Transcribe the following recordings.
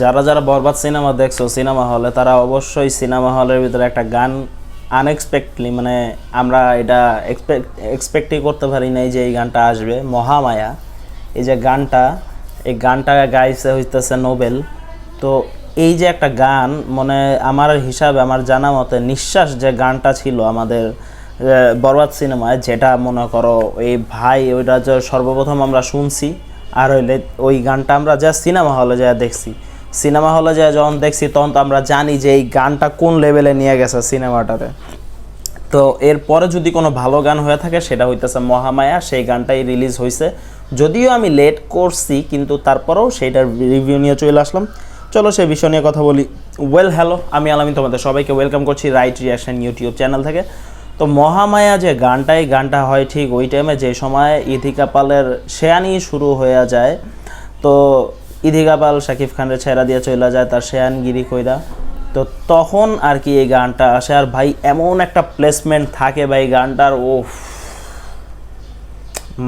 যারা যারা বরবাদ সিনেমা দেখছ, সিনেমা হলে তারা অবশ্যই সিনেমা হলের ভিতরে একটা গান আনএক্সপেক্টলি মানে আমরা এটা এক্সপেক্ট এক্সপেক্টই করতে পারি নাই যে এই গানটা আসবে। মহামায়া, এই যে গানটা, এই গানটা গাইছে হইতেছে নোবেল। তো এই যে একটা গান মানে আমার হিসাবে, আমার জানা মতে নিঃশ্বাস যে গানটা ছিল আমাদের বরবাদ সিনেমায়, যেটা মনে করো এই ভাই, ওইটা যে সর্বপ্রথম আমরা শুনছি, আর হইলে ওই গানটা আমরা যা সিনেমা হলে যা দেখছি। সিনেমা হলে যা যখন দেখছি, তখন তো আমরা জানি যে এই গানটা কোন লেভেলে নিয়ে গেছে সিনেমাটাতে। তো এরপরে যদি কোনো ভালো গান হয়ে থাকে, সেটা হইতেছে মহামায়া। সেই গানটাই রিলিজ হয়েছে যদিও আমি লেট করছি, কিন্তু তারপরেও সেইটার রিভিউ নিয়ে চলে আসলাম। চলো সেই বিষয় নিয়ে কথা বলি। ওয়েল হ্যালো আমি আলামি তোমাদের সবাইকে ওয়েলকাম করছি রাইট রিয়াকশন ইউটিউব চ্যানেল থেকে। তো মহামায়া যে গানটাই, গানটা হয় ঠিক ওই টাইমে যে সময় ইথিকা পালের শেয়ানি শুরু হয়ে যায়। তো ইথিকা পাল শাকিব খানের ছেড়া দিয়ে চলে যায় তার শেয়ানগিরি কইরা। তো তখন আর কি এই গানটা আসে। আর ভাই, এমন একটা প্লেসমেন্ট থাকে ভাই গানটার ও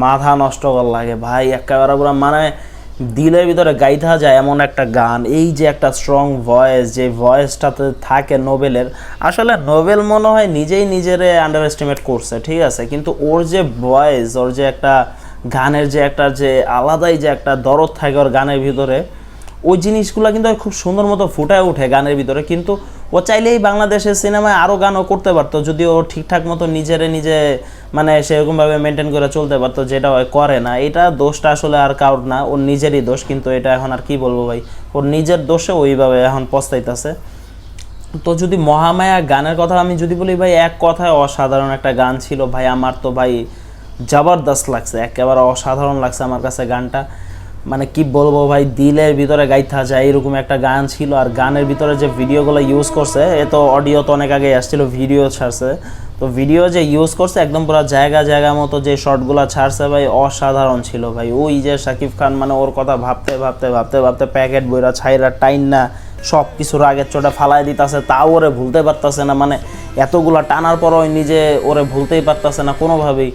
মাথা নষ্ট কর লাগে ভাই, একেবারে পুরো মানে দিলের ভিতরে গাইতে যায় এমন একটা গান। এই যে একটা স্ট্রং ভয়েস যে ভয়েসটাতে থাকে নোবেলের, আসলে নোবেল মনে হয় নিজেই নিজেরে আন্ডার এস্টিমেট করছে, ঠিক আছে? কিন্তু ওর যে ভয়েস ওর যে একটা গানের যে একটা যে আলাদাই যে একটা দরদ থাকে ওর গানের ভিতরে, ওই জিনিসগুলো কিন্তু খুব সুন্দর মতো ফুটায় ওঠে গানের ভিতরে। কিন্তু ও চাইলেই বাংলাদেশের সিনেমায় আরও গানও করতে পারতো যদি ও ঠিকঠাক মতো নিজেরে নিজে মানে সেরকমভাবে মেনটেন করে চলতে পারতো যেটা ও করে না। এটা দোষটা আসলে আর কারোর না, ওর নিজেরই দোষ, কিন্তু এটা এখন আর কি বলব ভাই? ওর নিজের দোষে ওইভাবে এখন পস্তাইতেছে। তো যদি মহামায়া গানের কথা আমি যদি বলি ভাই, এক কথায় অসাধারণ একটা গান ছিল, ভাই আমার তো ভাই জবরদস্ত লাগছে, একেবারে অসাধারণ লাগছে আমার কাছে গানটা। মানে কি বলব ভাই, দিলের ভিতরে গাইতে যায়, এরকম একটা গান ছিল। আর গানের ভিতরে যে ভিডিওগুলো ইউজ করছে, এ তো অডিও তো অনেক আগে আসছিল ভিডিও ছাড়ছে। তো ভিডিও যে ইউজ করছে, একদম পুরো জায়গা জায়গা মতো যে শর্টগুলো ছাড়ছে ভাই, অসাধারণ ছিল ভাই। ওই যে শাকিব খান মানে ওর কথা ভাবতে ভাবতে ভাবতে ভাবতে প্যাকেট বইরা ছাইরা টাইন না সব কিছুর আগের চোটা ফালাই দিতেছে, তাও ওরে ভুলতে পারতেছে না। মানে এতগুলা টানার পর ওই নিজে ওরে ভুলতেই পারতেছে না কোনোভাবেই।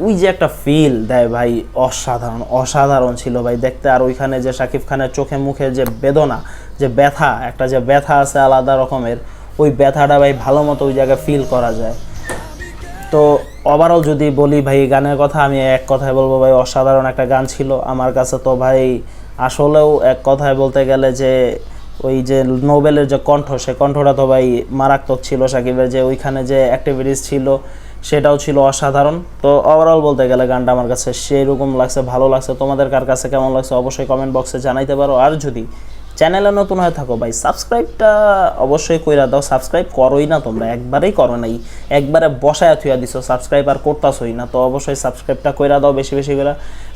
ওই যে একটা ফিল দেয় ভাই, অসাধারণ অসাধারণ ছিল ভাই। দেখতে আর ওইখানে যে শাকিব খানের চোখে মুখে যে বেদনা, যে ব্যথা, একটা যে ব্যথা আছে আলাদা রকমের, ওই ব্যথাটা ভাই ভালো মতো ওই জায়গায় ফিল করা যায়। তো ওভারঅল যদি বলি ভাই গানের কথা আমি এক কথায় বলব ভাই, অসাধারণ একটা গান ছিল আমার কাছে। তো ভাই, আসলেও এক কথায় বলতে গেলে যে ওই যে নোবেলের যে কণ্ঠ, সে কণ্ঠটা তো ভাই মারাত্মক ছিল সাকিবের যে ওইখানে যে অ্যাক্টিভিটিস ছিল। সেটাও ছিল অসাধারণ। তো ওভারঅল বলতে গেলে গানটা আমার কাছে সেই রকম লাগছে, ভালো লাগছে। তোমাদের কার কাছে কেমন লাগছে অবশ্যই কমেন্ট বক্সে জানাইতে পারো। আর যদি চ্যানেলে নতুন হয়ে থাকো ভাই সাবস্ক্রাইবটা অবশ্যই কইরা দাও। সাবস্ক্রাইব করোই না তোমরা, একবারেই করো নাই। একবারে বসায় থুয়া দিছো সাবস্ক্রাইব আর করতাছই না। তো অবশ্যই সাবস্ক্রাইবটা কইরা দাও বেশি বেশি করে।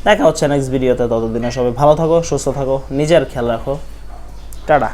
দেখা হচ্ছে নেক্সট ভিডিওতে ততদিনে সবাই ভালো থাকো, সুস্থ থাকো, নিজের খেয়াল রাখো। টাটা।